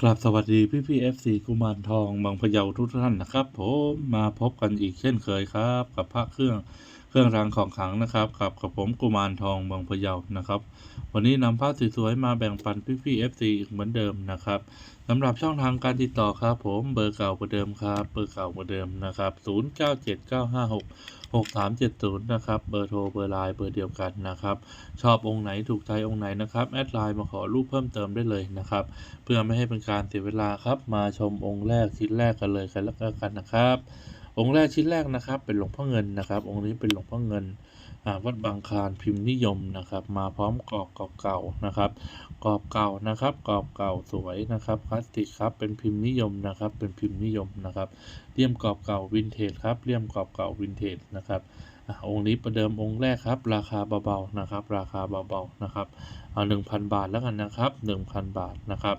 กราบสวัสดีพี่พี่เอฟซีกุมารทองบางพะเยาทุกท่านนะครับ ผมมาพบกันอีกเช่นเคยครับ กับพระเครื่อง เครื่องรางของขลังนะครับกับกับผมกุมารทองบางพะเยานะครับ วันนี้นำพระสวยๆมาแบ่งปันพี่พี่เอฟซีเหมือนเดิมนะครับสำหรับช่องทางการติดต่อครับผมเบอร์เก่าเหมือนเดิมครับเบอร์เก่าเหมือนเดิมนะครับ 0 9 7 9 5 6 6 3 7 0 นะครับเบอร์โทรเบอร์ไลน์เบอร์เดียวกันนะครับชอบองค์ไหนถูกใจองค์ไหนนะครับแอดไลน์มาขอรูปเพิ่มเติมได้เลยนะครับเพื่อไม่ให้เป็นการเสียเวลาครับมาชมองค์แรกชิ้นแรกกันเลยกันแล้วกันนะครับ องค์แรกชิ้นแรกนะครับ เป็นหลวงพ่อเงินนะครับ องค์นี้เป็นหลวงพ่อเงินวัดบางคลานพิมพ์นิยมนะครับ มาพร้อมกรอบเก่าๆนะครับกรอบเก่านะครับกรอบเก่าสวยนะครับพลาสติกครับเป็นพิมพ์นิยมนะครับ เป็นพิมพ์นิยมนะครับ เลี่ยมกรอบเก่าวินเทจครับเลี่ยมกรอบเก่าวินเทจนะครับอองค์นี้ประเดิมองค์แรกครับ ราคาเบาๆนะครับ ราคาเบาๆนะครับเอา1,000บาทแล้วกันนะครับ1,000บาทนะครับ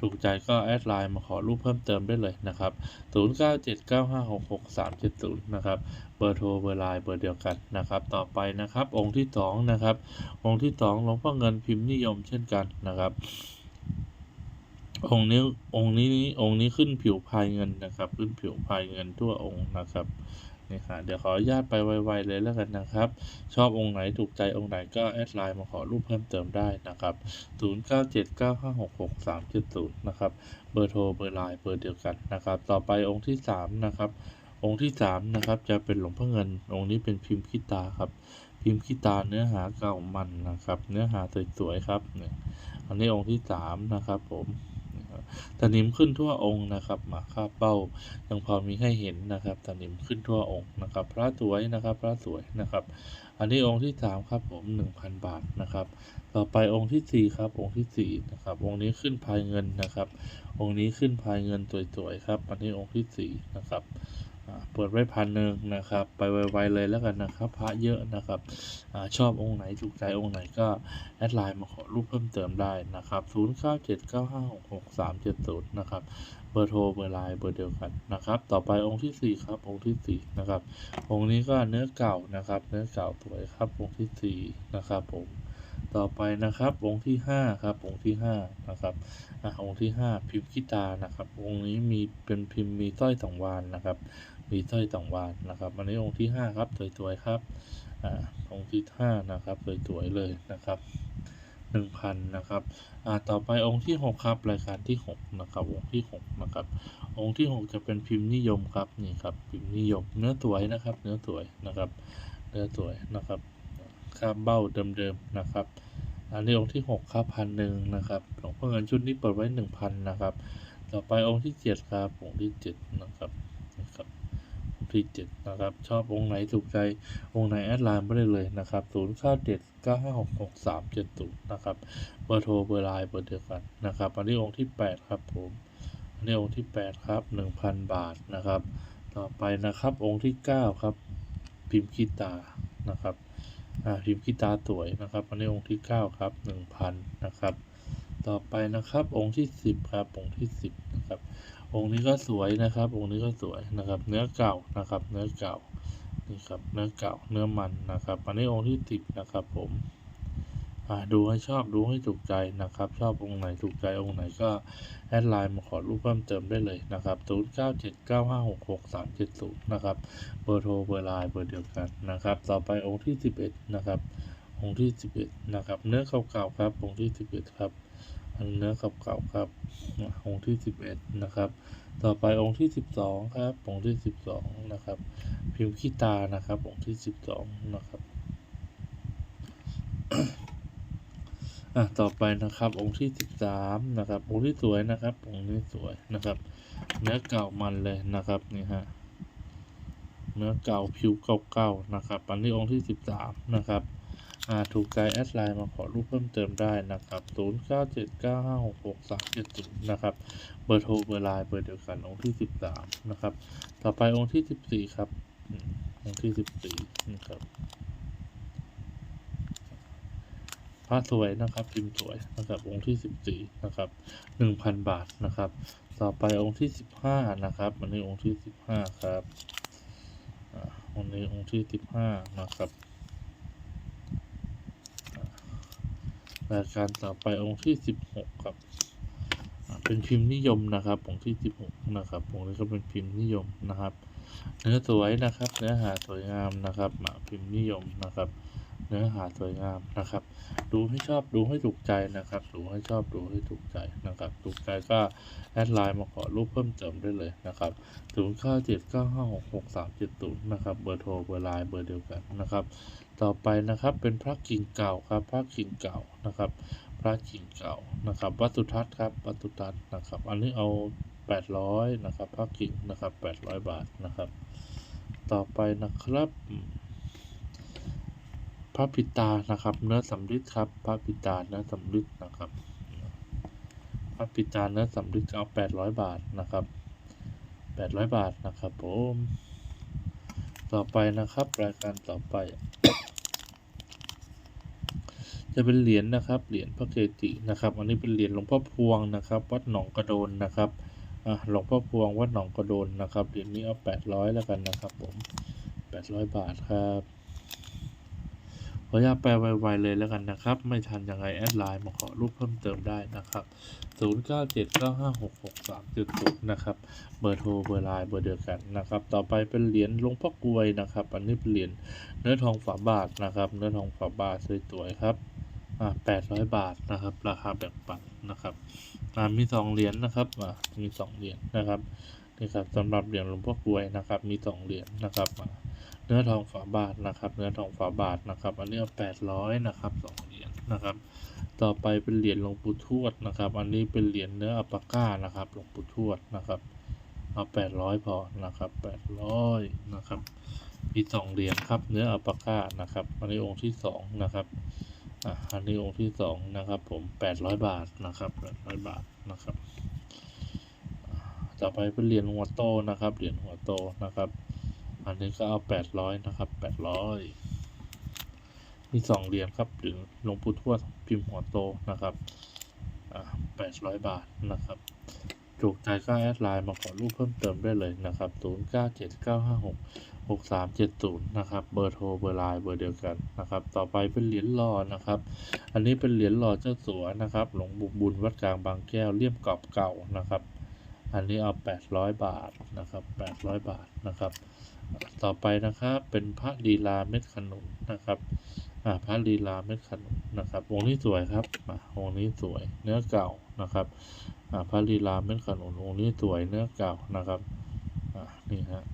ถูกใจก็แอดไลน์มาขอรูปเพิ่มเติมได้เลยนะครับ0979566370นะครับเบอร์โทรเบอร์ไลน์เบอร์เดียวกันนะครับ ต่อไปนะครับ องค์ที่สองนะครับ องค์ที่สองหลวงพ่อเงินพิมพ์นิยมเช่นกันนะครับ องค์นี้องค์นี้องค์นี้ขึ้นผิวพายเงินนะครับ ขึ้นผิวพายเงินทั่วองค์นะครับนี่ค่ะเดี๋ยวขออนุญาตไปไวๆเลยแล้วกันนะครับ ชอบองค์ไหนถูกใจองค์ไหนก็แอดไลน์มาขอรูปเพิ่มเติมได้นะครับ 0979566370 นะครับ เบอร์โทรเบอร์ไลน์เบอร์เดียวกันนะครับ ต่อไปองค์ที่สามนะครับ องค์ที่สามนะครับ จะเป็นหลวงพ่อเงิน องค์นี้เป็นพิมพ์ขี้ตาครับพิมพ์ขี้ตาเนื้อหาเก่ามันนะครับ เนื้อหาสวยๆครับเนี่ยอันนี้องค์ที่สามนะครับผม ตะนิมขึ้นทั่วองค์นะครับหมาคาบเป้ายังพอมีให้เห็นนะครับตะนิมขึ้นทั่วองค์นะครับ พระสวยนะครับ พระสวยนะครับ อันนี้องค์ที่สามครับผมหนึ่งพันบาทนะครับ ต่อไปองค์ที่สี่ครับ องค์ที่สี่นะครับองค์นี้ขึ้นพายเงินนะครับ องค์นี้ขึ้นพายเงินสวยๆครับ อันนี้องค์ที่สี่นะครับ เปิดไว้พันหนึ่งนะครับ ไปไวๆเลยแล้วกันนะครับพระเยอะนะครับอชอบองค์ไหนถูกใจองค์ไหนก็แอดไลน์มาขอรูปเพิ่มเติมได้นะครับ 0 9 7 9 5 6 6 3 7 0 นะครับ เบอร์โทรเบอร์ไลน์เบอร์เดียวกันนะครับ ต่อไปองค์ที่สี่ครับองค์ที่สี่นะครับ องค์นี้ก็เนื้อเก่านะครับ เนื้อเก่าสวยครับองค์ที่สี่นะครับผมต่อไปนะครับองค์ที่ห้าครับองค์ที่ห้านะครับอะองค์ที่ห้าพิมพ์ขี้ตานะครับองค์นี้มีเป็นพิมพ์มีสร้อยสองวานนะครับ มีสร้อยสองวานนะครับอันนี้องค์ที่ห้าครับสวยๆครับอ่าองค์ที่ห้านะครับสวยๆเลยนะครับหนึ่งพันนะครับอ่าต่อไปองค์ที่หกครับ รายการที่หกนะครับ องค์ที่หกนะครับ องค์ที่หกจะเป็นพิมพ์นิยมครับ นี่ครับ พิมพ์นิยม เนื้อสวยนะครับ เนื้อสวยนะครับ เนื้อสวยนะครับคาบเบ้าเดิมๆนะครับ อันนี้องค์ที่หกครับพันหนึ่งนะครับ หลวงพ่อเงินชุดนี้เปิดไว้หนึ่งพันนะครับ ต่อไปองค์ที่เจ็ดครับ องค์ที่เจ็ดนะครับ องค์ที่เจ็ดนะครับ ชอบองค์ไหนถูกใจองค์ไหนแอดไลน์ไม่ได้เลยนะครับศูนย์เก้าเจ็ดเก้าห้าหกหกสามเจ็ดศูนย์นะครับเบอร์โทรเบอร์ไลน์เบอร์เดียวกันนะครับอันนี้องค์ที่แปดครับผมอันนี้องค์ที่แปดครับหนึ่งพันบาทนะครับ ต่อไปนะครับองค์ที่เก้าครับ พิมพ์คีตานะครับพิมพ์กีตาสวยนะครับ อันนี้องค์ที่เก้าครับหนึ่งพันนะครับ ต่อไปนะครับองค์ที่สิบครับองค์ที่สิบนะครับ องค์นี้ก็สวยนะครับ องค์นี้ก็สวยนะครับ เนื้อเก่านะครับ เนื้อเก่านี่ครับ เนื้อเก่า เนื้อมันนะครับ อันนี้องค์ที่สิบนะครับ ผมดูให้ชอบดูให้ถูกใจนะครับ ชอบองค์ไหนถูกใจองค์ไหนก็แอดไลน์มาขอรูปเพิ่มเติมได้เลยนะครับ0 9 7 9 5 6 6 3 7 0นะครับ เบอร์โทรเบอร์ไลน์เบอร์เดียวกันนะครับ ต่อไปองค์ที่สิบเอ็ดนะครับ องค์ที่สิบเอ็ดนะครับ เนื้อเก่าๆครับ องค์ที่สิบเอ็ดครับ อันเนื้อเก่าครับองค์ที่สิบเอ็ดนะครับ ต่อไปองค์ที่สิบสองครับ องค์ที่สิบสองนะครับ พิมพ์ขี้ตานะครับ องค์ที่สิบสองนะครับอะต่อไปนะครับ องค์ที่สิบสามนะครับ องค์ที่สวยนะครับ องค์นี้สวยนะครับ เนื้อเก่ามันเลยนะครับนี่ฮะเนื้อเก่าผิวเก่าๆนะครับ อันนี้องค์ที่สิบสามนะครับ อ่าถูกใจแอดไลน์มาขอรูปเพิ่มเติมได้นะครับศูนย์เก้าเจ็ดเก้าห้าหกหกสามเจ็ดศูนะครับ เบอร์โทรเบอร์ไลน์เบอร์เดียวกันองค์ที่สิบสามนะครับ ต่อไปองค์ที่สิบสี่ครับองค์ที่สิบสี่นะครับพระสวยนะครับพิมพ์สวยนะครับองค์ที่สิบสี่นะครับหนึ่งพันบาทนะครับ ต่อไปองค์ที่สิบห้านะครับอันนี้องค์ที่สิบห้าครับอ่าองค์นี้องค์ที่สิบห้านะครับอ่า รายการต่อไปองค์ที่สิบหกครับ เป็นพิมพ์นิยมนะครับองค์ที่สิบหกนะครับองค์นี้ก็เป็นพิมพ์นิยมนะครับ เนื้อสวยนะครับ เนื้อหาสวยงามนะครับหมาพิมพ์นิยมนะครับ เนื้อหาสวยงามนะครับ ดูให้ชอบดูให้ถูกใจนะครับ ดูให้ชอบดูให้ถูกใจนะครับ ถูกใจก็แอดไลน์มาขอรูปเพิ่มเติมได้เลยนะครับศูนย์เก้าเจ็ดเก้าห้าหกหกสามเจ็ดศูนย์นะครับ เบอร์โทรเบอร์ไลน์เบอร์เดียวกันนะครับ ต่อไปนะครับเป็นพระกิ่งเก่าครับ พระกิ่งเก่านะครับ พระกิ่งเก่านะครับ วัดสุทัศน์ครับ วัดสุทัศน์นะครับ อันนี้เอาแปดร้อยนะครับ พระกิ่งนะครับแปดร้อยบาทนะครับ ต่อไปนะครับ พระปิตานะครับ เนื้อสำริดครับ พระปิตาเนื้อสำริดนะครับ พระปิตาเนื้อสำริดเอาแปดร้อยบาทนะครับแปดร้อยบาทนะครับผม ต่อไปนะครับ รายการต่อไป จะเป็นเหรียญนะครับ เหรียญพระเกจินะครับ อันนี้เป็นเหรียญหลวงพ่อพวงนะครับ วัดหนองกระโดนนะครับอะหลวงพ่อพวงวัดหนองกระโดนนะครับ เหรียญนี้เอาแปดร้อยแล้วกันนะครับ ผมแปดร้อยบาทครับ ขออนุญาตแปลไวๆเลยแล้วกันนะครับ ไม่ทันยังไงแอดไลน์มาขอรูปเพิ่มเติมได้นะครับศูนย์เก้าเจ็ดเก้าห้าหกหกสามจุดศูนะครับ เบอร์โทรเบอร์ไลน์เบอร์เดียวกันนะครับ ต่อไปเป็นเหรียญหลวงพ่อกลวยนะครับ อันนี้เป็นเหรียญเนื้อทองฝาบาทนะครับ เนื้อทองฝาบาทสวยๆครับอ่าแปดร้อยบาทนะครับ ราคาแบ่งปันนะครับอ่ามีสองเหรียญนะครับอ่ามีสองเหรียญนะครับนี่ครับสำหรับเหรียญหลวงพ่อกลวยนะครับ มีสองเหรียญนะครับอ่า เนื้อทองฝาบาทนะครับ เนื้อทองฝาบาทนะครับ อันนี้แปดร้อยนะครับสองเหรียญนะครับ ต่อไปเป็นเหรียญหลวงปู่ทวดนะครับ อันนี้เป็นเหรียญเนื้ออัปปาก้านะครับหลวงปู่ทวดนะครับเอาแปดร้อยพอนะครับแปดร้อยนะครับมีสองเหรียญครับ เนื้ออัปปาก้านะครับ อันนี้องค์ที่สองนะครับอะอันนี้องค์ที่สองนะครับผมแปดร้อยบาทนะครับแปดร้อยบาทนะครับ ต่อไปเป็นเหรียญหัวโตนะครับเหรียญหัวโตนะครับ อันนี้ก็เอาแปดร้อยนะครับแปดร้อยมีสองเหรียญครับหรียญหลวงปู่ทวดพิมพ์หัวโตนะครับอ่าแปดร้อยบาทนะครับถูกใจก็แอดไลน์มาขอรูปเพิ่มเติมได้เลยนะครับศูนย์เก้าเจ็ดเก้าห้าหกหกสามเจ็ดศูนย์นะครับ เบอร์โทร เบอร์ไลน์ เบอร์เดียวกันนะครับ ต่อไปเป็นเหรียญหล่อนะครับ อันนี้เป็นเหรียญหล่อเจ้าสัวนะครับ หลวงปู่บุญวัดกลางบางแก้วเลี่ยมกรอบเก่านะครับ อันนี้เอาแปดร้อยบาทนะครับแปดร้อยบาทนะครับ ต่อไปนะครับเป็นพระลีลาเม็ดขนุนนะครับอ่าพระลีลาเม็ดขนุนนะครับองค์นี้สวยครับอ่าองค์นี้สวยเนื้อเก่านะครับอ่าพระลีลาเม็ดขนุนองค์นี้สวยเนื้อเก่านะครับอ่านี่ฮะ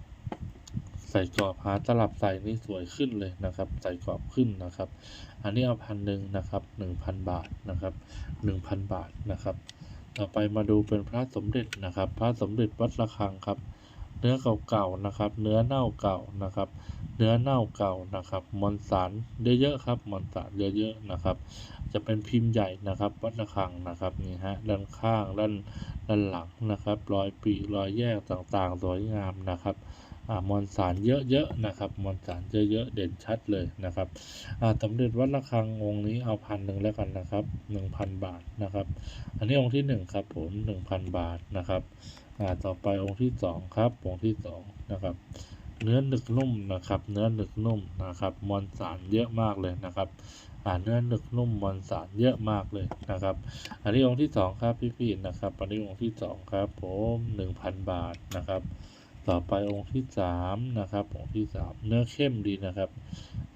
ใส่กรอบหาตลับใส่นี่สวยขึ้นเลยนะครับ ใส่กรอบขึ้นนะครับ อันนี้เอาพันหนึ่งนะครับหนึ่งพันบาทนะครับหนึ่งพันบาทนะครับ ต่อไปมาดูเป็นพระสมเด็จนะครับ พระสมเด็จวัดระฆังครับ เนื้อเก่าๆนะครับ เนื้อเน่าเก่านะครับ เนื้อเน่าเก่านะครับ มอนสารเยอะๆครับ มอนสารเยอะๆนะครับ จะเป็นพิมพ์ใหญ่นะครับ วัดระฆังนะครับนี่ฮะด้านข้างด้านด้านหลังนะครับ รอยปีกรอยแยกต่างๆสวยงามนะครับอ่ามวลสารเยอะๆนะครับมวลสารเยอะๆเด่นชัดเลยนะครับอ่าสมเด็จวัดระฆังองค์นี้เอาพันหนึ่งแล้วกันนะครับหนึ่งพันบาทนะครับ อันนี้องค์ที่หนึ่งครับผมหนึ่งพันบาทนะครับ อ่าต่อไปองค์ที่สองครับองค์ที่สองนะครับ เนื้อหนึกนุ่มนะครับ เนื้อหนึกนุ่มนะครับ มวลสารเยอะมากเลยนะครับอ่าเนื้อหนึกนุ่มมวลสารเยอะมากเลยนะครับ อันนี้องค์ที่สองครับพี่ๆนะครับ อันนี้องค์ที่สองครับ ผมหนึ่งพันบาทนะครับ ต่อไปองค์ที่สามนะครับองค์ที่สามเนื้อเข้มดีนะครับ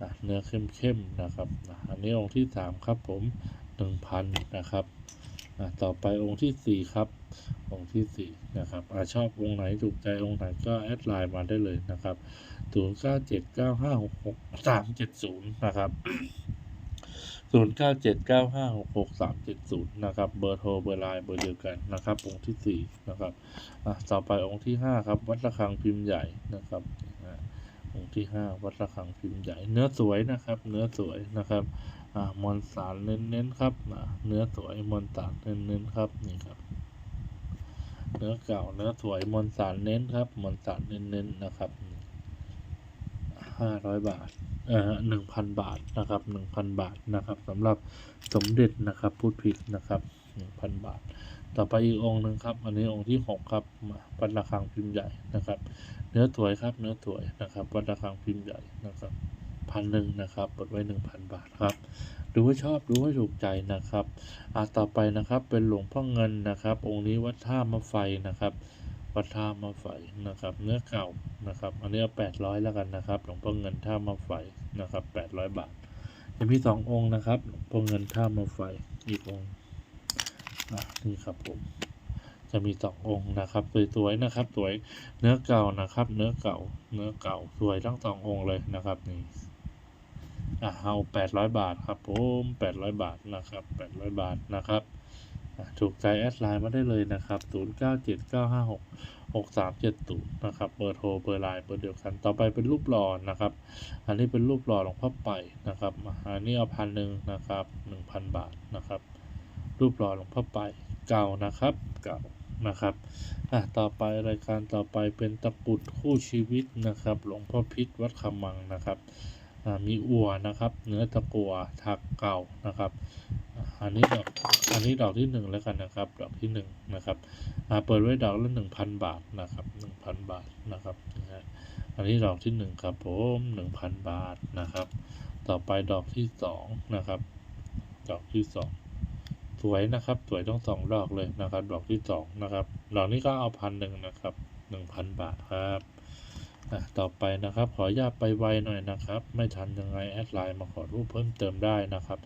อะเนื้อเข้มเข้มๆนะครับ อันนี้องค์ที่สามครับผมหนึ่งพันนะครับ ต่อไปองค์ที่สี่ครับ องค์ที่สี่นะครับอะชอบองค์ไหนถูกใจองค์ไหนก็แอดไลน์มาได้เลยนะครับศูนย์เก้าเจ็ดเก้าห้าหกหกสามเจ็ดศูนย์นะครับศูนย์เก้าเจ็ดเก้าห้าหกหกสามเจ็ดศูนย์นะครับ เบอร์โทร เบอร์ไลน์ เบอร์เดียวกันนะครับ องค์ที่สี่นะครับอะต่อไปองค์ที่ห้าครับ วัดระฆังพิมพ์ใหญ่นะครับอะองค์ที่ห้าวัดระฆังพิมพ์ใหญ่ เนื้อสวยนะครับ เนื้อสวยนะครับ มวลสารเน้นๆครับอะเนื้อสวยมวลสารเน้นๆครับนี่ครับ เนื้อเก่าเนื้อสวยมวลสารเน้นครับมวลสารเน้นๆนะครับห้าร้อยบาทเอ่อหนึ่งพันบาทนะครับหนึ่งพันบาทนะครับสำหรับสมเด็จนะครับพูดผิดนะครับหนึ่งพันบาท ต่อไปอีกองค์หนึ่งครับ อันนี้องค์ที่หกครับมาวัดระฆังพิมพ์ใหญ่นะครับ เนื้อสวยครับเนื้อสวยนะครับวัดระฆังพิมพ์ใหญ่นะครับ พันหนึ่งนะครับเปิดไว้หนึ่งพันบาทครับดูให้ชอบดูให้ถูกใจนะครับอ่าต่อไปนะครับเป็นหลวงพ่อเงินนะครับ องค์นี้วัดท่ามะไฟนะครับ วัดท่ามะไฟนะครับ เนื้อเก่านะครับ อันนี้อแปดร้อยแล้วกันนะครับหลวงพ่อเงินท่ามะไฟนะครับแปดร้อยบาทจะมีสององค์นะครับหลวงพ่อเงินท่ามะไฟอีกองค์อะนี่ครับผมจะมีสององค์นะครับสวยๆนะครับ สวยเนื้อเก่านะครับ เนื้อเก่า เนื้อเก่าสวยทั้งสององค์เลยนะครับนี่ อะเอาแปดร้อยบาทครับผมแปดร้อยบาทนะครับแปดร้อยบาทนะครับถูกใจแอดไลน์มาได้เลยนะครับศูนย์เก้าเจ็ดเก้าห้าหกหกสามเจ็ดศูนะครับเบอร์โทรเบอร์ไลน์เบอร์เดียวกัน ต่อไปเป็นรูปหล่อนะครับ อันนี้เป็นรูปหล่อหลวงพ่อไปนะครับอันนี้เอาพันหนึ่งนะครับหนึ่งพันบาทนะครับ รูปหล่อหลวงพ่อไปเก่านะครับเก่านะครับอะต่อไปรายการต่อไปเป็นตะกุดคู่ชีวิตนะครับ หลวงพ่อพิษวัดคำมังนะครับ มีอัวนะครับ เนื้อตะกัวถักเก่านะครับ อันนี้ดอกอันนี้ดอกที่หนึ่งแล้วกันนะครับ ดอกที่หนึ่งนะครับเปิดไว้ดอกละหนึ่งพันบาทนะครับหนึ่งพันบาทนะครับอันนี้ดอกที่หนึ่งครับผมหนึ่งพันบาทนะครับ ต่อไปดอกที่สองนะครับ ดอกที่สองสวยนะครับสวยทั้งสองดอกเลยนะครับ ดอกที่สองนะครับ ดอกนี้ก็เอาพันหนึ่งนะครับหนึ่งพันบาทครับ ต่อไปนะครับ ขออนุญาตไปไวหน่อยนะครับ ไม่ทันยังไงแอดไลน์มาขอรูปเพิ่มเติมได้นะครับ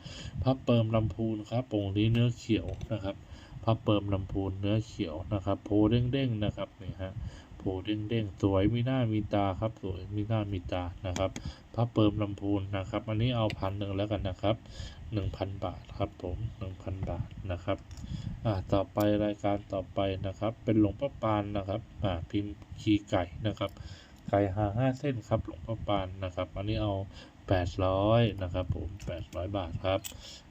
พับเปิมลำพูนครับองค์นี้เนื้อเขียวนะครับพับเปิมลำพูนเนื้อเขียวนะครับ โพเด้งๆนะครับนี่ฮะโพเด้งๆสวยมีหน้ามีตาครับสวยมีหน้ามีตานะครับพับเปิมลำพูนนะครับ อันนี้เอาพันหนึ่งแล้วกันนะครับหนึ่งพันบาทครับผมหนึ่งพันบาทนะครับอ่าต่อไปรายการต่อไปนะครับ เป็นหลวงพ่อปานนะครับอ่าพิมพ์ขีไก่นะครับ ไก่หาห้าเส้นครับหลวงพ่อปานนะครับ อันนี้เอาแปดร้อยนะครับผมแปดร้อยบาทครับ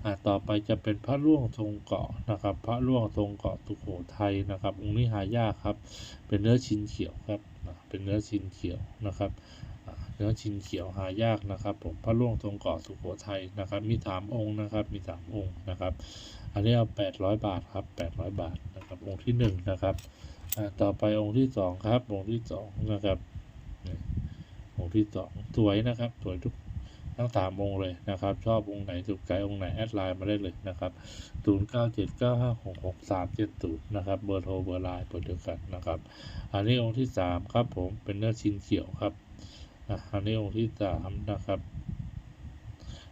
อ่าต่อไปจะเป็นพระร่วงทรงเกาะนะครับ พระร่วงทรงเกาะสุโขทัยนะครับองค์นี้หายากครับ เป็นเนื้อชิ้นเขียวครับเป็นเนื้อชิ้นเขียวนะครับเนื้อชิ้นเขียวหายากนะครับ ผมพระร่วงทรงเกาะสุโขทัยนะครับ มีสามองค์นะครับ มีสามองค์นะครับ อันนี้เอาแปดร้อยบาทครับแปดร้อยบาทนะครับองค์ที่หนึ่งนะครับอ่าต่อไปองค์ที่สองครับองค์ที่สองนะครับ องค์ที่สองสวยนะครับ สวยทุกทั้งสามองค์เลยนะครับ ชอบองค์ไหนถูกใจองค์ไหน แอดไลน์มาได้เลยนะครับศูนย์เก้าเจ็ดเก้าห้าหกหกสามเจ็ดศูนย์นะครับ เบอร์โทรเบอร์ไลน์เบอร์เดียวกันนะครับ อันนี้องค์ที่สามครับผมเป็นเนื้อชินเขียวครับอันนี้องค์ที่สามนะครับ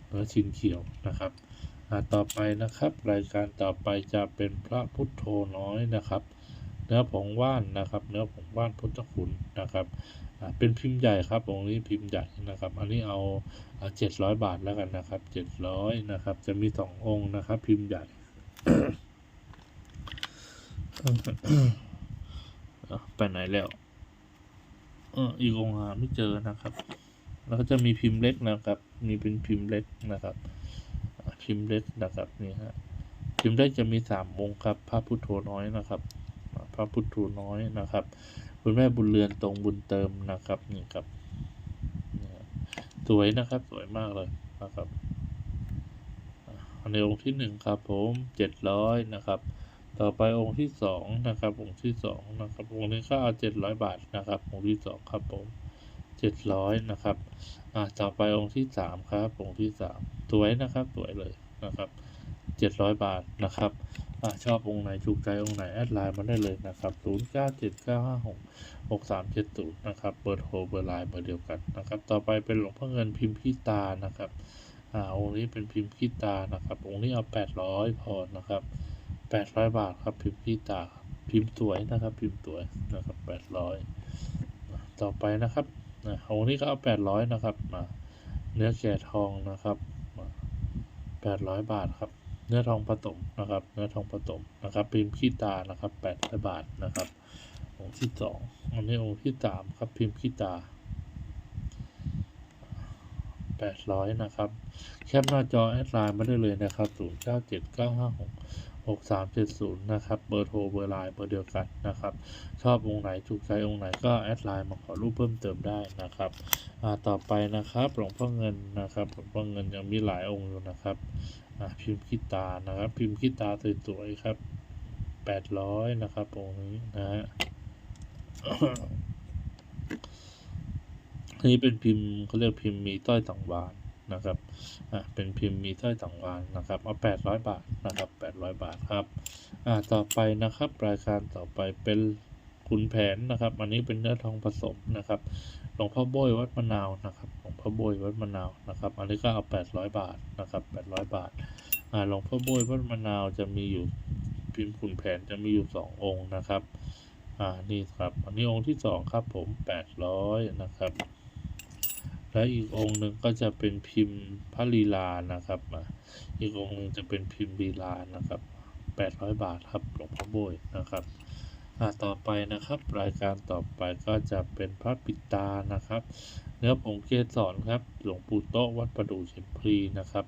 เนื้อชินเขียวนะครับอะต่อไปนะครับรายการต่อไปจะเป็นพระพุทโธน้อยนะครับ เนื้อผงว่านนะครับ เนื้อผงว่านพุทธคุณนะครับ เป็นพิมพ์ใหญ่ครับองค์นี้พิมพ์ใหญ่นะครับ อันนี้เอาเจ็ดร้อยบาทแล้วกันนะครับเจ็ดร้อยนะครับ จะมีสององค์นะครับ พิมพ์ใหญ่ไปไหนแล้วเอออีกองค์หาไม่เจอนะครับ แล้วก็จะมีพิมพ์เล็กนะครับ มีเป็นพิมพ์เล็กนะครับ พิมพ์เล็กนะครับนี่ฮะพิมพ์เล็กจะมีสามองค์ครับ พระพุทโธน้อยนะครับ พระพุทโธน้อยนะครับ คุณแม่บุญเรือนตรงบุญเติมนะครับนี่ครับสวยนะครับสวยมากเลยนะครับอันนี้องค์ที่หนึ่งครับผมเจ็ดร้อยนะครับ ต่อไปองค์ที่สองนะครับ องค์ที่สองนะครับองค์นี้ก็เอาเจ็ดร้อยบาทนะครับ องค์ที่สองครับผมเจ็ดร้อยนะครับอ่าต่อไปองค์ที่สามครับองค์ที่สามสวยนะครับสวยเลยนะครับ เจ็ดร้อยบาทนะครับอชอบองค์ไหนถูกใจองค์ไหน แอดไลน์มาได้เลยนะครับศูนย์เก้าเจ็ดเก้าห้าหกหกสามเจ็ดศูนย์นะครับ เบอร์โทรเบอร์ไลน์เบอร์เดียวกันนะครับ ต่อไปเป็นหลวงพ่อเงินพิมพ์ขี้ตานะครับอ่าองค์นี้เป็นพิมพ์ขี้ตานะครับ องค์นี้เอาแปดร้อยพอนะครับแปดร้อยบาทครับพิมพ์ขี้ตา พิมพ์สวยนะครับ พิมพ์สวยนะครับแปดร้อยต่อไปนะครับอ่าองค์นี้ก็เอาแปดร้อยนะครับมาเนื้อแกะทองนะครับแปดร้อยบาทครับ เนื้อทองผสมนะครับ เนื้อทองผสมนะครับพิมพ์ขี้ตานะครับแปดร้อยบาทนะครับองค์ที่สองอันนี้องค์ที่สามครับพิมพ์ขี้ตาแปดร้อยนะครับ แคปหน้าจอแอดไลน์มาได้เลยนะครับศูนย์เก้าเจ็ดเก้าห้าหกหกสามเจ็ดศูนย์นะครับเบอร์โทรเบอร์ไลน์เบอร์เดียวกันนะครับ ชอบองค์ไหนถูกใจองค์ไหนก็แอดไลน์มาขอรูปเพิ่มเติมได้นะครับอ่าต่อไปนะครับหลวงพ่อเงินนะครับหลวงพ่อเงินยังมีหลายองค์อยู่นะครับ พิมพ์ขี้ตานะครับ พิมพ์ขี้ตาสวยๆครับแปดร้อยนะครับองค์นี้นะฮะนนี้เป็นพิมพ์เขาเรียกพิมพ์มีต้อยสองบานนะครับ อ่า เป็นพิมพ์มีสร้อยสังวานนะครับ เอา800บาทนะครับ800บาทครับ อ่า ต่อไปนะครับรายการต่อไปเป็นขุนแผนนะครับ อันนี้เป็นเนื้อทองผสมนะครับ หลวงพ่อโบยวัดมะนาวนะครับ พ่อโบยวัดมะนาวนะครับอันนี้ก็เอา 800 บาทนะครับ 800 บาทอ่าหลวงพ่อโบยวัดมะนาวจะมีอยู่พิมพ์ขุนแผนจะมีอยู่สององค์นะครับอ่านี่ครับอันนี้องค์ที่สองครับผมแปดร้อยนะครับและอีกองค์หนึ่งก็จะเป็นพิมพ์พระลีลานะครับอีกองค์หนึ่งจะเป็นพิมพ์ลีลานะครับแปดร้อยบาทครับหลวงพ่อโบยนะครับอ่าต่อไปนะครับ รายการต่อไปก็จะเป็นพระปิตานะครับ เนื้อผงเกสรครับ หลวงปู่โตะวัดประดู่เชียงพรีนะครับ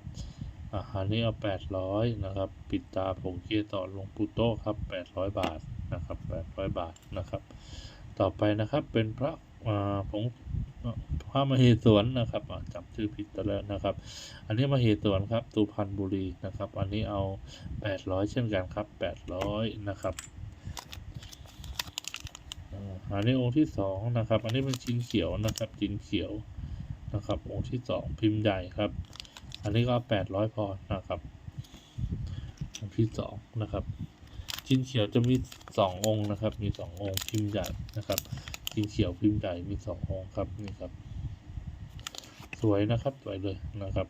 อ่าอันนี้เอาแปดร้อยนะครับ ปิดตาผงเกสรหลวงปู่โตะครับแปดร้อยบาทนะครับ 800 บาทนะครับ ต่อไปนะครับเป็นพระอ่าผงพระมเหสวนนะครับจำชื่อผิดแล้วนะครับ อันนี้มเหสวนครับสุพรรณบุรีนะครับ อันนี้เอา 800 เช่นกันครับ 800 นะครับ อันนี้องค์ที่สองนะครับ อันนี้เป็นชิ้นเขียวนะครับชิ้นเขียวนะครับ องค์ที่สองพิมพ์ใหญ่ครับ อันนี้ก็800พอนะครับ องค์ที่สองนะครับชิ้นเขียวจะมีสององค์นะครับ มีสององค์พิมพ์ใหญ่นะครับชิ้นเขียวพิมพ์ใหญ่มีสององค์ครับนี่ครับ สวยนะครับสวยเลยนะครับ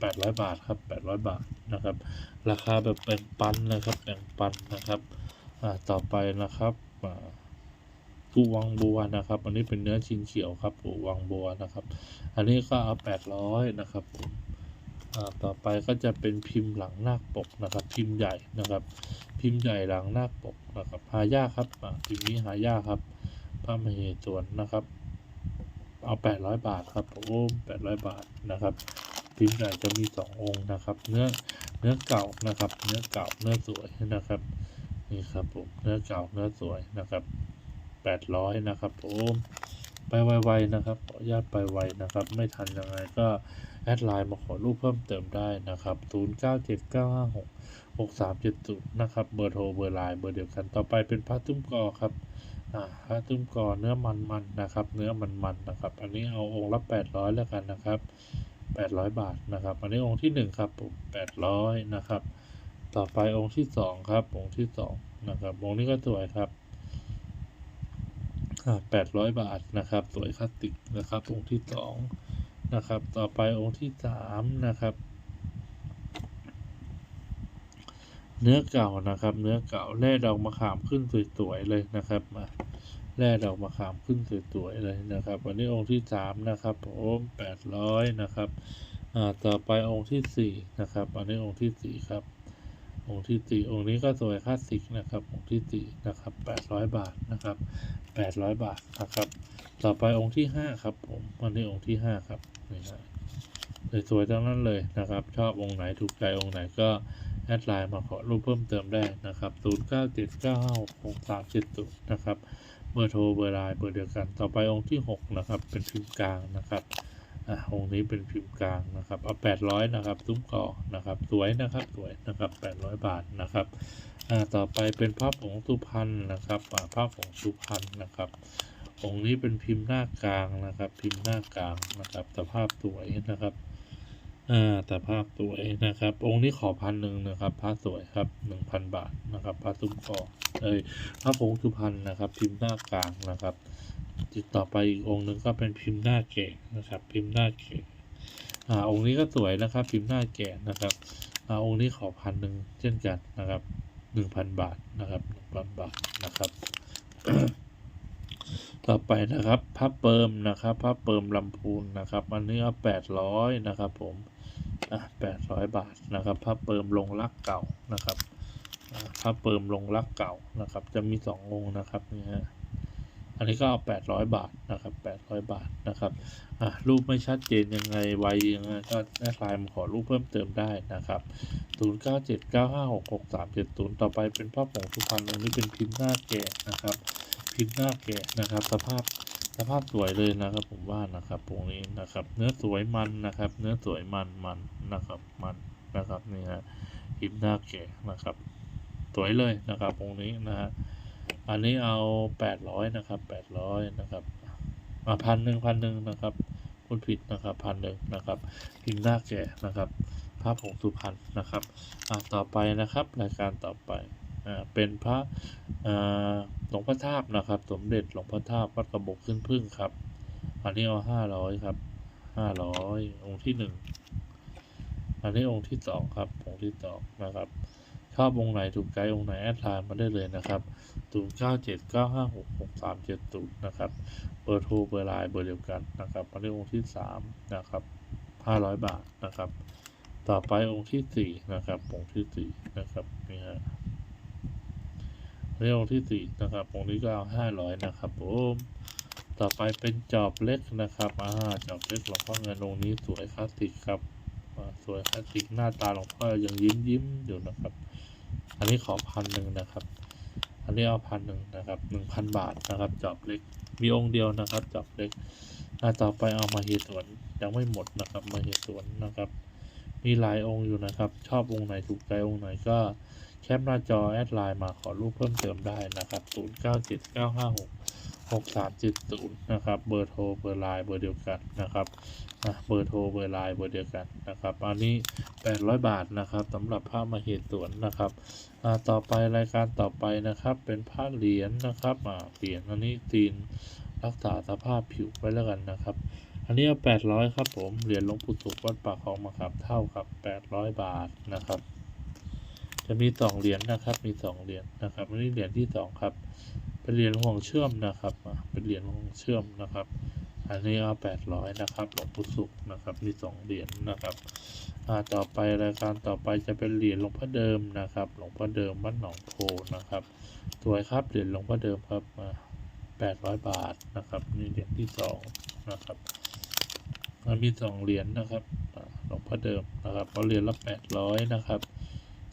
แปดร้อยบาทครับแปดร้อยบาทนะครับ ราคาแบบแบ่งปันนะครับแบ่งปันนะครับ อ่าต่อไปนะครับอ่า ปูวังบัวนะครับ อันนี้เป็นเนื้อชิ้นเขียวครับปูวังบัวนะครับ อันนี้ก็เอาแปดร้อยนะครับผมต่อไปก็จะเป็นพิมพ์หลังนาคปกนะครับ พิมพ์ใหญ่นะครับ พิมพ์ใหญ่หลังนาคปกนะครับหายากครับอ่าพิมพ์นี้หายากครับพระมเหสวนนะครับ เอาแปดร้อยบาทครับผมแปดร้อยบาทนะครับ พิมพ์ใหญ่จะมีสององค์นะครับ เนื้อเนื้อเก่านะครับ เนื้อเก่าเนื้อสวยนะครับนี่ครับผมเนื้อเก่าเนื้อสวยนะครับ แปดร้อยนะครับผมไปไวๆนะครับขออนุญาตไปไวนะครับ ไม่ทันยังไงก็แอดไลน์มาขอรูปเพิ่มเติมได้นะครับ 0 9 7 9 5 6 6 3 7 0 นะครับเบอร์โทรเบอร์ไลน์เบอร์เดียวกันต่อไปเป็นผ้าตุ้มกอครับอ่าผ้าตุ้มกอเนื้อมันๆนนะครับ เนื้อมันๆนะครับ อันนี้เอาองค์ละ 800 แล้วกันนะครับ 800 บาทนะครับ อันนี้องค์ที่หนึ่งครับผม800 นะครับ ต่อไปองค์ที่สองครับองค์ที่สองนะครับองค์นี้ก็สวยครับ 800 บาทนะครับ สวยคลาสสิกนะครับ องค์ที่สองนะครับ ต่อไปองค์ที่สามนะครับ เนื้อเก่านะครับ เนื้อเก่าแร่ดอกมะขามขึ้นสวยๆเลยนะครับมาแร่ดอกมะขามขึ้นสวยๆเลยนะครับ วันนี้องค์ที่สามนะครับผมแปดร้อยนะครับ อ่า ต่อไปองค์ที่สี่นะครับ อันนี้องค์ที่สี่ครับ องค์ที่สี่องค์นี้ก็สวยคลาสสิกนะครับองค์ที่สี่นะครับแปดร้อยบาทนะครับแปดร้อยบาทนะครับต่อไปองค์ที่ห้าครับผมวันนี้องค์ที่ห้าครับนี่ฮะสวยๆทั้งนั้นเลยนะครับ ชอบองค์ไหนถูกใจองค์ไหนก็แอดไลน์มาขอรูปเพิ่มเติมได้นะครับ 0 9 7 9 5 6 3 7 0 นะครับ เบอร์โทรเบอร์ไลน์เบอร์เดียวกัน ต่อไปองค์ที่ 6 นะครับ เป็นพิมพ์กลางนะครับ อะองค์นี้เป็นพิมพ์กลางนะครับ เอา800นะครับซุ้มกอนะครับ สวยนะครับ สวยนะครับ800บาทนะครับอ่าต่อไปเป็นภาพผงสุพรรณนะครับอ่าภาพผงสุพรรณนะครับ องค์นี้เป็นพิมพ์หน้ากลางนะครับ พิมพ์หน้ากลางนะครับสภาพสวยนะครับอ่าแต่ภาพสวยนะครับ องค์นี้ขอพันหนึ่งนะครับพระสวยครับหนึ่งพันบาทนะครับพระซุ้มกอเอ้ยพระผงสุพรรณนะครับ พิมพ์หน้ากลางนะครับ ติดต่อไปอีกองหนึ่งก็เป็นพิมพ์หน้าแก่นะครับ พิมพ์หน้าแก่อ่าองค์นี้ก็สวยนะครับ พิมพ์หน้าแก่นะครับอ่าองค์นี้ขอพันหนึ่งเช่นกันนะครับหนึ่งพันบาทนะครับหนึ่งพันบาทนะครับ ต่อไปนะครับพระเปิมนะครับพระเปิมลำพูนนะครับ อันนี้เอาแปดร้อยนะครับ ผมอะแปดร้อยบาทนะครับผ้าเปิมลงรักเก่านะครับอ่าผ้าเปิมลงรักเก่านะครับ จะมีสององค์นะครับนี่ฮะ อันนี้ก็เอาแปดร้อยบาทนะครับแปดร้อยบาทนะครับอะรูปไม่ชัดเจนยังไงไวยังไงก็แอดไลน์มาขอรูปเพิ่มเติมได้นะครับศูนย์เก้าเจ็ดเก้าห้าหกหกสามเจ็ดศูนย์ต่อไปเป็นผ้าผงสุพรรณองนี้เป็นพิมพ์หน้าแก่นะครับ พิมพ์หน้าแก่นะครับ สภาพสภาพสวยเลยนะครับผมว่านะครับตรงนี้นะครับ เนื้อสวยมันนะครับ เนื้อสวยมันมันนะครับมันนะครับนี่ฮะหิมพ์หน้าแก่นะครับ สวยเลยนะครับตรงนี้นะฮะ อันนี้เอาแปดร้อยนะครับแปดร้อยนะครับมาพันหนึ่งพันหนึ่งนะครับพูดผิดนะครับพันหนึ่งนะครับพิมพ์หน้าแก่นะครับพระผงสุพรรณนะครับอ่าต่อไปนะครับรายการต่อไปอ่าเป็นพระอ่าหลวงพ่อทาบนะครับ สมเด็จหลวงพ่อทาบวัดกระบอกขึ้นพึ่งครับ อันนี้เอาห้าร้อยครับห้าร้อยองค์ที่หนึ่งอันนี้องค์ที่สองครับองค์ที่สองนะครับชอบองค์ไหนถูกใจองค์ไหนแอดไลน์มาได้เลยนะครับ ศูนย์เก้าเจ็ดเก้าห้าหกหกสามเจ็ดศูนย์นะครับ เบอร์โทรเบอร์ไลน์เบอร์เดียวกันนะครับอันนี้องค์ที่สามนะครับห้าร้อยบาทนะครับ ต่อไปองค์ที่สี่นะครับ องค์ที่สี่นะครับนี่ฮะอันนี้องค์ที่สี่นะครับองค์นี้ก็เอาห้าร้อยนะครับผมต่อไปเป็นจอบเล็กนะครับอ่าจอบเล็กหลวงพ่อเงินองค์นี้สวยคลาสสิกครับสวยคลาสสิกหน้าตาหลวงพ่อยังยิ้มยิ้มอยู่นะครับ อันนี้ขอพันหนึ่งนะครับ อันนี้เอาพันหนึ่งนะครับหนึ่งพันบาทนะครับจอบเล็กมีองค์เดียวนะครับจอบเล็กอ่าต่อไปเอามาเหตุสวนยังไม่หมดนะครับมาเหตุสวนนะครับมีหลายองค์อยู่นะครับ ชอบองค์ไหนถูกใจองค์ไหนก็แคปหน้าจอแอดไลน์มาขอรูปเพิ่มเติมได้นะครับ 0 6370 นะครับ เบอร์โทร เบอร์ไลน์ เบอร์เดียวกันนะครับอะเบอร์โทร เบอร์ไลน์ เบอร์เดียวกันนะครับ อันนี้ 800 บาทนะครับสำหรับผ้ามาเหตุสวนนะครับอ่าต่อไปรายการต่อไปนะครับ เป็นผ้าเหรียญนะครับอ่าเหรียญอันนี้ตีนรักษาสภาพผิวไว้แล้วกันนะครับ อันนี้เอา800 ครับผม เหรียญหลวงปู่สุขวัดปากคลองมะขามเท่ากับ 800 บาทนะครับ จะมีสองเหรียญนะครับ มีสองเหรียญนะครับ อันนี้เหรียญที่สองครับ เป็นเหรียญห่วงเชื่อมนะครับ เป็นเหรียญห่วงเชื่อมนะครับ อันนี้เอา800นะครับหลวงปู่สุขนะครับ มีสองเหรียญนะครับ อ่า ต่อไปรายการต่อไปจะเป็นเหรียญหลวงพ่อเดิมนะครับ หลวงพ่อเดิมวัดหนองโพนะครับ สวยครับ เหรียญหลวงพ่อเดิมครับอ่า800บาทนะครับ นี่เหรียญที่สองนะครับมันมีสองเหรียญนะครับหลวงพ่อเดิมนะครับเอาเหรียญละแปดร้อยนะครับ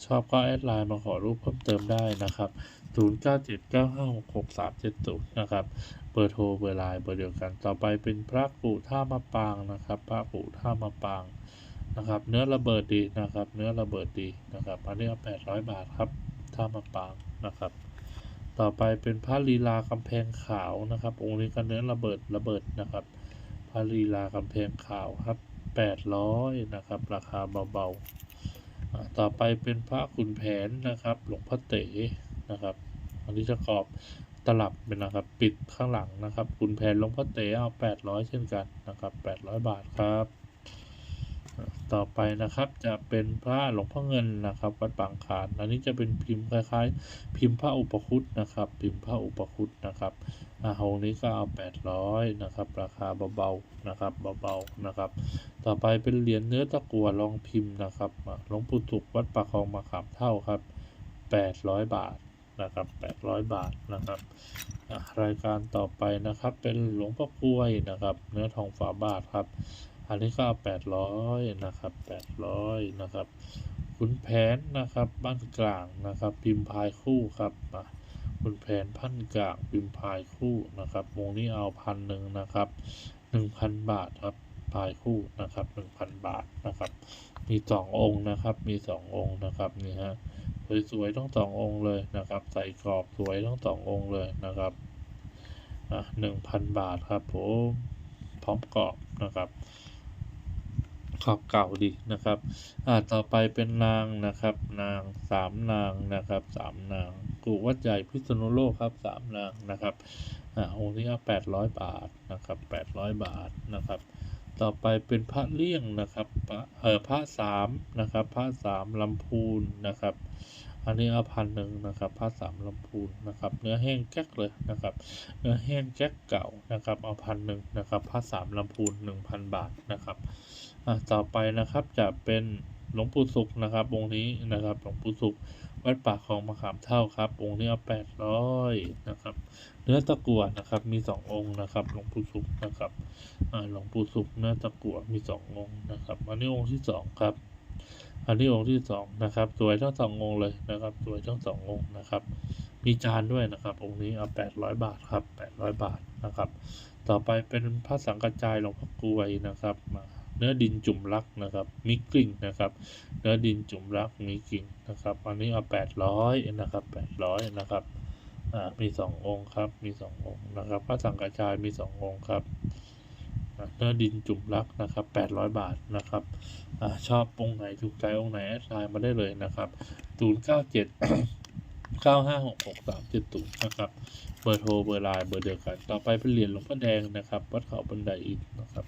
ชอบก็แอดไลน์มาขอรูปเพิ่มเติมได้นะครับ ศูนย์เก้าเจ็ดเก้าห้าหกหกสามเจ็ดศูนย์นะครับเบอร์โทรเบอร์ไลน์เบอร์เดียวกัน ต่อไปเป็นพระปู่ท่ามะปางนะครับ พระปู่ท่ามะปางนะครับ เนื้อระเบิดดีนะครับ เนื้อระเบิดดีนะครับอันนี้เอาแปดร้อยบาทครับท่ามะปางนะครับ ต่อไปเป็นพระลีลากำแพงขาวนะครับองค์นี้ก็เนื้อระเบิดระเบิดนะครับพระลีลากำแพงขาวครับ800นะครับ ราคาเบาๆอ่าต่อไปเป็นพระขุนแผนนะครับ หลวงพ่อเต๋ นะครับอันนี้จะขอบตลับเป็นนะครับ ปิดข้างหลังนะครับขุนแผนลงพ่อเต๋เอา 800 เช่นกันนะครับ 800 บาทครับ ต่อไปนะครับจะเป็นพระหลวงพ่อเงินนะครับ วัดบางขานอันนี้จะเป็นพิมพ์คล้ายๆ พิมพ์พระอุปคุตนะครับ พิมพ์พระอุปคุตนะครับอ่าองนี้ก็เอา 800 นะครับ ราคาเบาๆนะครับเบาๆนะครับ ต่อไปเป็นเหรียญเนื้อตะกั่วรองพิมพ์นะครับหลวงปู่สุขวัดปากคลองมาขามเท่าครับ 800 บาท นะครับ800 บาทนะครับรายการต่อไปนะครับเป็นหลวงพ่อกล้วยนะครับเนื้อทองฝาบาทครับอันนี้ก็800นะครับ800นะครับขุนแผนนะครับบ้านกลางนะครับพิมพ์พายคู่ครับคุณแผนพันกลางพิมพ์พายคู่นะครับวงนี้เอาพันหนึ่งนะครับหนึ่งพันบาทครับพายคู่นะครับหนึ่งพันบาทนะครับมีสององค์นะครับมีสององค์นะครับนี่ฮะ สวยๆทั้งสององค์เลยนะครับ ใส่กรอบสวยทั้งสององค์เลยนะครับอะหนึ่งพันบาทครับผมพร้อมกรอบนะครับขอบเก่าดีนะครับอ่าต่อไปเป็นนางนะครับ นางสามนางนะครับสามนางกูวัดใหญ่พิษณุโลกครับสามนางนะครับอ่าองค์นี้แปดร้อยบาทนะครับแปดร้อยบาทนะครับ ต่อไปเป็นพระเลี่ยงนะครับพระเออพระสามนะครับพระสามลำพูนนะครับ อันนี้เอาพันหนึ่งนะครับพระสามลำพูนนะครับ เนื้อแห้งแก๊กเลยนะครับ เนื้อแห้งแก๊กเก่านะครับเอาพันหนึ่งนะครับพระสามลำพูนหนึ่งพันบาทนะครับอะต่อไปนะครับจะเป็นหลวงปู่สุขนะครับองค์นี้นะครับหลวงปู่สุขวัดปากของมะขามเท่าครับองค์นี้เอาแปดร้อยนะครับ เนื้อตะกั่วนะครับ มีสององค์นะครับ หลวงปู่สุขนะครับหลวงปู่สุขเนื้อตะกั่วมีสององค์นะครับ อันนี้องค์ที่สองครับ อันนี้องค์ที่สองนะครับ สวยทั้งสององค์เลยนะครับ สวยทั้งสององค์นะครับ มีจานด้วยนะครับ องค์นี้เอาแปดร้อยบาทครับแปดร้อยบาทนะครับ ต่อไปเป็นพระสังกัจจายหลวงพ่อกลวยนะครับมาเนื้อดินจุ่มรักนะครับ มีกลิ่งนะครับ เนื้อดินจุ่มรักมีกลิ่งนะครับ อันนี้เอาแปดร้อยนะครับแปดร้อยนะครับ มีสององค์ครับ มีสององค์นะครับ พระสังกัจจายมีสององค์ครับเนื้อดินจุ่มรักนะครับแปดร้อยบาทนะครับอ่าชอบองค์ไหนถูกใจองค์ไหนแอดไลน์มาได้เลยนะครับศูนย์เก้าเจ็ดเก้าห้าหกหกสามเจ็ดศูนย์นะครับ เบอร์โทร เบอร์ไลน์ เบอร์เดียวกัน ต่อไปเป็นเหรียญหลวงพ่อแดงนะครับ วัดเขาบันไดอินนะครับ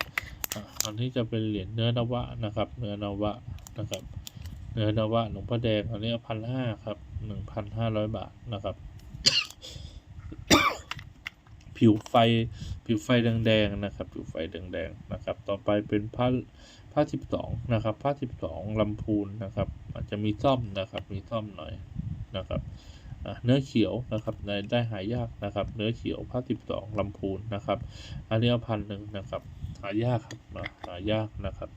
อ่าอันนี้จะเป็นเหรียญเนื้อนวะนะครับ เนื้อนวะนะครับ เนื้อนวะหลวงพ่อแดง อันนี้พันห้าครับหนึ่งพันห้าร้อยบาทนะครับ ผิวไฟผิวไฟแดงๆนะครับ ผิวไฟแดงๆนะครับ ต่อไปเป็นผ้าผ้าสิบสองนะครับผ้าสิบสองลำพูนนะครับอาจจะมีซ่อมนะครับ มีซ่อมหน่อยนะครับเนื้อเขียวนะครับได้ได้หายากนะครับ เนื้อเขียวผ้าสิบสองลำพูนนะครับ อันนี้พันหนึ่งนะครับ หายากครับหายากนะครับ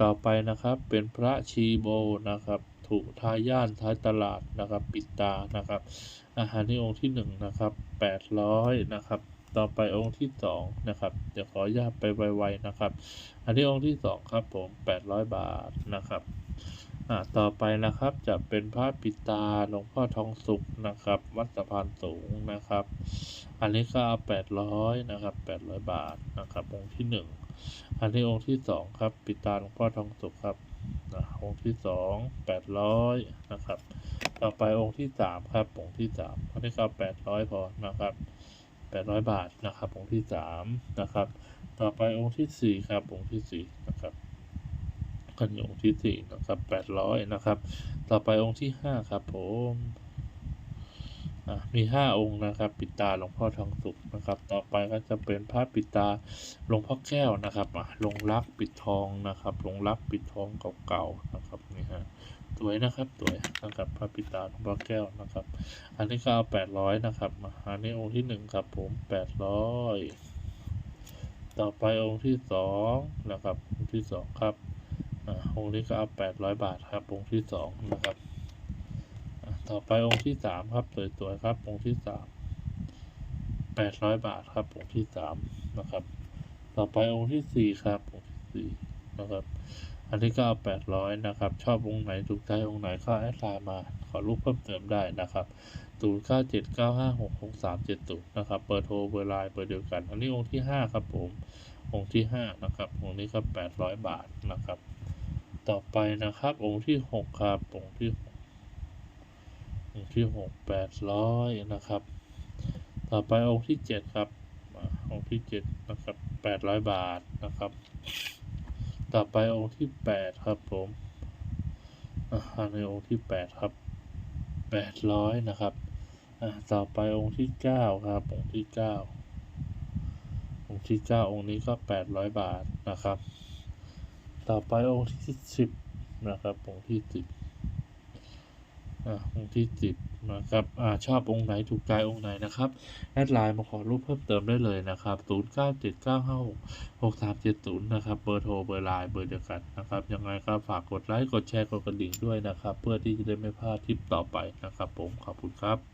ต่อไปนะครับเป็นพระชีโบนะครับถูกทายานท้ายตลาดนะครับ ปิดตานะครับ อาหารที่องค์ที่หนึ่งนะครับแปดร้อยนะครับ ต่อไปองค์ที่สองนะครับ เดี๋ยวขออนุญาตไปไวๆนะครับ อันนี้องค์ที่สองครับผมแปดร้อยบาทนะครับอ่าต่อไปนะครับจะเป็นพระปิตาหลวงพ่อทองสุขนะครับ วัดสะพานสูงนะครับ อันนี้ก็แปดร้อยนะครับแปดร้อยบาทนะครับองค์ที่หนึ่งอันนี้องค์ที่สองครับ ปิตาหลวงพ่อทองสุขครับอ่าองค์ที่สองแปดร้อยนะครับ ต่อไปองค์ที่สามครับองค์ที่สามอันนี้ก็แปดร้อยพอนะครับแปดร้อยบาทนะครับองค์ที่สามนะครับ ต่อไปองค์ที่สี่ครับองค์ที่สี่นะครับกันองค์ที่สี่นะครับแปดร้อยนะครับ ต่อไปองค์ที่ห้าครับผมมีห้าองค์นะครับ ปิดตาหลวงพ่อทองสุขนะครับ ต่อไปก็จะเป็นพระปิดตาหลวงพ่อแก้วนะครับอะลงรักปิดทองนะครับลงรักปิดทองเก่าๆนะครับ สวยนะครับสวยนะครับพระปิตาหลวงพ่อแก้วนะครับ อันนี้ก็เอาแปดร้อยนะครับอันนี้องค์ที่หนึ่งครับผมแปดร้อยต่อไปองค์ที่สองนะครับองค์ที่สองครับอ่าองค์นี้ก็เอาแปดร้อยบาทครับองค์ที่สองนะครับต่อไปองค์ที่สามครับสวยๆครับองค์ที่สามแปดร้อยบาทครับองค์ที่สามนะครับ ต่อไปองค์ที่สี่ครับองค์ที่สี่นะครับ อันนี้ก็เอาแปดร้อยนะครับ ชอบองค์ไหนถูกใจองค์ไหนก็แอดไลน์มา ขอรูปเพิ่มเติมได้นะครับศูนย์เก้าเจ็ดเก้าห้าหกหกสามเจ็ดศูนย์นะครับ เบอร์โทร เบอร์ไลน์ เบอร์เดียวกัน อันนี้องค์ที่ห้าครับผม องค์ที่ห้านะครับ องค์นี้ก็แปดร้อยบาทนะครับ ต่อไปนะครับ องค์ที่หกครับ องค์ที่องค์ที่หกแปดร้อยนะครับ ต่อไปองค์ที่เจ็ดครับอ่าองค์ที่เจ็ดนะครับแปดร้อยบาทนะครับ ต่อไปองค์ที่แปดครับผมอาอันในองค์ที่แปดครับแปดร้อยนะครับอ่าต่อไปองค์ที่เก้าครับ องค์ที่เก้าองค์ที่เก้าองค์นี้ก็แปดร้อยบาทนะครับ ต่อไปองค์ที่สิบนะครับ องค์ที่สิบ องค์ที่สิบนะครับอชอบองค์ไหนถูกใจองค์ไหนนะครับ แอดไลน์มาขอรูปเพิ่มเติมได้เลยนะครับ 0 9 7 9 5 6 6 3 7 0นย์นะครับ เบอร์โทร เบอร์ไลน์ เบอร์เดียวกันนะครับ ยังไงก็ฝากกดไลค์ กดแชร์ กดกระดิ่งด้วยนะครับ เพื่อที่จะได้ไม่พลาดทริปต่อไปนะครับผม ขอบคุณครับ